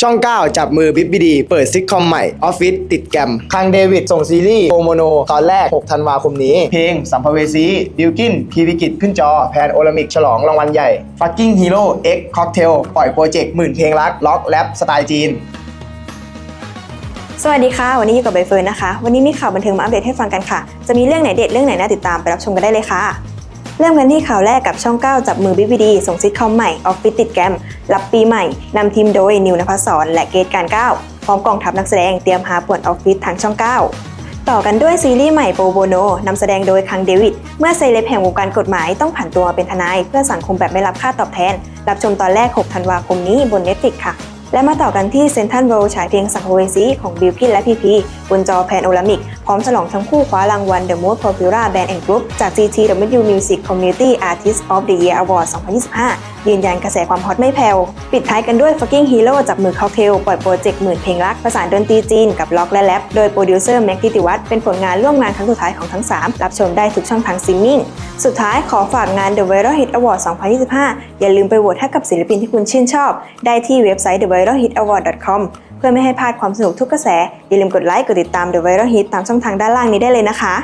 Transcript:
ช่อง 9 จับมือบิ๊บบีดี เปิดซิทคอมใหม่ ออฟฟิศติดแกมคังเดวิด ส่งซีรีส์โปรโมโน ตอนแรก 6 ธันวาคมนี้ เพลง สัมภเวสีบิลกิน พีวิกิตขึ้นจอ แพนโอลามิก ฉลองรางวัลใหญ่ Fucking Hero X Cocktail ปล่อยโปรเจกต์หมื่นเพลงรัก ล็อกแรปสไตล์จีน สวัสดีค่ะ วันนี้อยู่กับใบเฟิร์นนะคะ วันนี้มีข่าวบันเทิงมาอัปเดตให้ฟังกันค่ะ จะมีเรื่องไหนเด็ดเรื่องไหนน่าติดตามไปรับชมกันได้เลยค่ะ เริ่มกันที่ข่าวแรกกับช่อง 9 จับมือ BBD ส่งซิทคอมใหม่ออฟฟิศติดแกรมรับปีใหม่นำทีมโดยนิวนภัสสรและเกตการก้าวพร้อมกองทัพนักแสดงเตรียมหาป่วนออฟฟิศทางช่อง 9 ต่อกันด้วยซีรีส์ใหม่โปโบโนนำแสดงโดยคังเดวิดเมื่อเซเลบแห่งวงการกฎหมายต้องผ่านตัวมาเป็นทนาย เพื่อสังคมแบบไม่รับค่าตอบแทน รับชมตอนแรก 6 ธันวาคมนี้บน Netflix ค่ะ และมาต่อกันที่เซนทันเวิลด์ฉายเพลงสังเวสีของบิลกินและพีพีบนจอแพนโอลามิก พร้อมฉลองทั้งคู่คว้ารางวัล The Most Popular Band and Group จาก GTW Music Community Artist of the Year Award 2025ยืนยันกระแสความฮอตไม่แผ่วปิดท้ายกันด้วย Fucking Hero จับมือค็อกเทลปล่อยโปรเจกต์หมื่นเพลงรักประสานดนตรีจีนกับล็อกและแรปโดยโปรดิวเซอร์แม็กติติวัฒน์เป็นผลงานร่วมงานครั้งสุดท้ายของทั้ง 3 รับชมได้ทุกช่องทางซิมมิ่งสุดท้ายขอฝากงาน The Viral Hit Award 2025 อย่าลืมไปโหวตให้กับศิลปินที่คุณชื่นชอบ ได้ที่เว็บไซต์ theviralhitaward.com เพื่อไม่ให้พลาดความสนุกทุกกระแสอย่าลืมกดไลค์กดติดตาม The Viral Hit ตามช่องทางด้านล่างนี้ได้เลยนะคะ